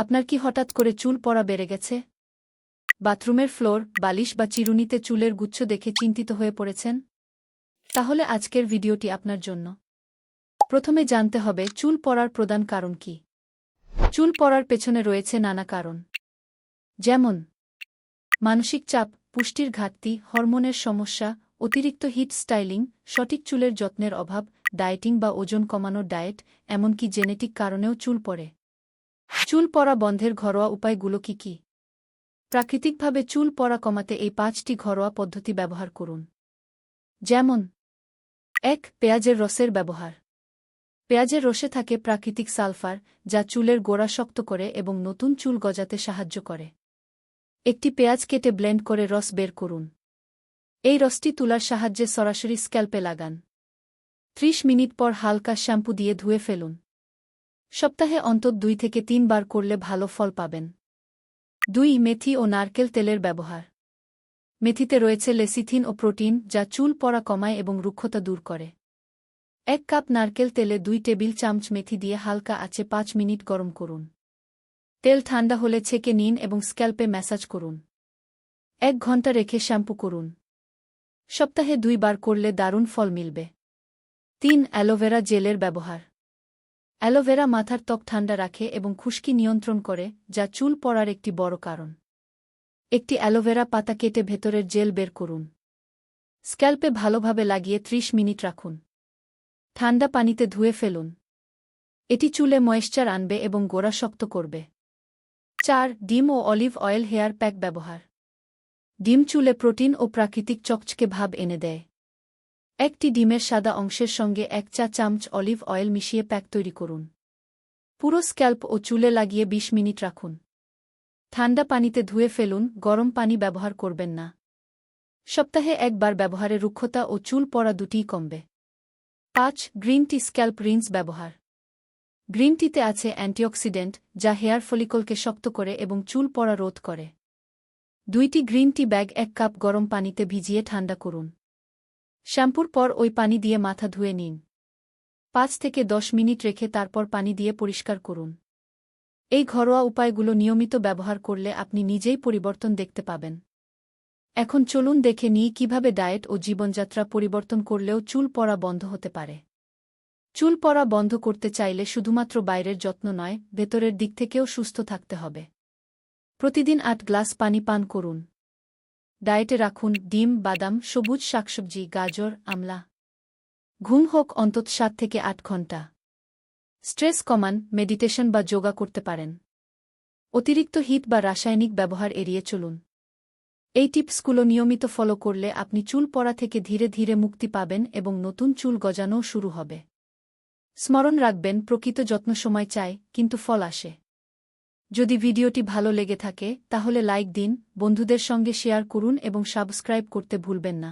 আপনার কি হঠাৎ করে চুল পড়া বেড়ে গেছে? বাথরুমের ফ্লোর, বালিশ বা চিরুনিতে চুলের গুচ্ছ দেখে চিন্তিত হয়ে পড়েছেন? তাহলে আজকের ভিডিওটি আপনার জন্য। প্রথমে জানতে হবে, চুল পড়ার প্রধান কারণ কি? চুল পড়ার পেছনে রয়েছে নানা কারণ। যেমন, মানসিক চাপ, পুষ্টির ঘাটতি, হরমোনের সমস্যা, অতিরিক্ত হিট স্টাইলিং, সঠিক চুলের যত্নের অভাব, ডায়েটিং বা ওজন কমানোর ডায়েট, এমনকি জেনেটিক কারণেও চুল পড়ে। চুল পড়া বন্ধের ঘরোয়া উপায়গুলো কি কি? প্রাকৃতিকভাবে চুল পড়া কমাতে এই পাঁচটি ঘরোয়া পদ্ধতি ব্যবহার করুন। যেমন, এক, পেঁয়াজের রসের ব্যবহার। পেঁয়াজের রসে থাকে প্রাকৃতিক সালফার, যা চুলের গোড়া শক্ত করে এবং নতুন চুল গজাতে সাহায্য করে। একটি পেঁয়াজ কেটে ব্লেন্ড করে রস বের করুন। এই রসটি তুলার সাহায্যে সরাসরি স্ক্যাল্পে লাগান। ত্রিশ মিনিট পর হালকা শ্যাম্পু দিয়ে ধুয়ে ফেলুন। সপ্তাহে অন্তত দুই থেকে তিনবার করলে ভালো ফল পাবেন। দুই, মেথি ও নারকেল তেলের ব্যবহার। মেথিতে রয়েছে লেসিথিন ও প্রোটিন, যা চুল পড়া কমায় এবং রুক্ষতা দূর করে। এক কাপ নারকেল তেলে দুই টেবিল চামচ মেথি দিয়ে হালকা আঁচে পাঁচ মিনিট গরম করুন। তেল ঠান্ডা হলে ছেঁকে নিন এবং স্ক্যাল্পে ম্যাসাজ করুন। এক ঘণ্টা রেখে শ্যাম্পু করুন। সপ্তাহে দুইবার করলে দারুণ ফল মিলবে। তিন, অ্যালোভেরা জেলের ব্যবহার। অ্যালোভেরা মাথার ত্বক ঠান্ডা রাখে এবং খুশকি নিয়ন্ত্রণ করে, যা চুল পড়ার একটি বড় কারণ। একটি অ্যালোভেরা পাতা কেটে ভেতরের জেল বের করুন। স্ক্যাল্পে ভালোভাবে লাগিয়ে ত্রিশ মিনিট রাখুন। ঠান্ডা পানিতে ধুয়ে ফেলুন। এটি চুলে ময়েশ্চার আনবে এবং গোড়া শক্ত করবে। চার, ডিম ও অলিভ অয়েল হেয়ার প্যাক ব্যবহার। ডিম চুলে প্রোটিন ও প্রাকৃতিক চকচকে ভাব এনে দেয়। একটি ডিমের সাদা অংশের সঙ্গে এক চা চামচ অলিভ অয়েল মিশিয়ে প্যাক তৈরি করুন। পুরো স্ক্যাল্প ও চুলে লাগিয়ে ২০ মিনিট রাখুন। ঠান্ডা পানিতে ধুয়ে ফেলুন, গরম পানি ব্যবহার করবেন না। সপ্তাহে একবার ব্যবহারে রুক্ষতা ও চুল পড়া দুটিই কমবে। পাঁচ, গ্রিন টি স্ক্যাল্প রিন্স ব্যবহার। গ্রিন টিতে আছে অ্যান্টিঅক্সিডেন্ট, যা হেয়ার ফলিকলকে শক্ত করে এবং চুল পড়া রোধ করে। দুইটি গ্রিন টি ব্যাগ এক কাপ গরম পানিতে ভিজিয়ে ঠান্ডা করুন। শ্যাম্পুর পর ওই পানি দিয়ে মাথা ধুয়ে নিন। পাঁচ থেকে দশ মিনিট রেখে তারপর পানি দিয়ে পরিষ্কার করুন। এই ঘরোয়া উপায়গুলো নিয়মিত ব্যবহার করলে আপনি নিজেই পরিবর্তন দেখতে পাবেন। এখন চলুন দেখে নিই কীভাবে ডায়েট ও জীবনযাত্রা পরিবর্তন করলেও চুল পড়া বন্ধ হতে পারে। চুল পড়া বন্ধ করতে চাইলে শুধুমাত্র বাইরের যত্ন নয়, ভেতরের দিক থেকেও সুস্থ থাকতে হবে। প্রতিদিন আট গ্লাস পানি পান করুন। ডায়েটে রাখুন ডিম, বাদাম, সবুজ শাকসবজি, গাজর, আমলা। ঘুম হোক অন্তত সাত থেকে আট ঘণ্টা স্ট্রেস কমান, মেডিটেশন বা যোগা করতে পারেন। অতিরিক্ত হিট বা রাসায়নিক ব্যবহার এড়িয়ে চলুন। এই টিপসগুলো নিয়মিত ফলো করলে আপনি চুল পড়া থেকে ধীরে ধীরে মুক্তি পাবেন এবং নতুন চুল গজানোও শুরু হবে। স্মরণ রাখবেন, প্রকৃত যত্ন সময় চায় কিন্তু ফল আসে। যদি ভিডিওটি ভালো লেগে থাকে, তাহলে লাইক দিন, বন্ধুদের সঙ্গে শেয়ার করুন এবং সাবস্ক্রাইব করতে ভুলবেন না।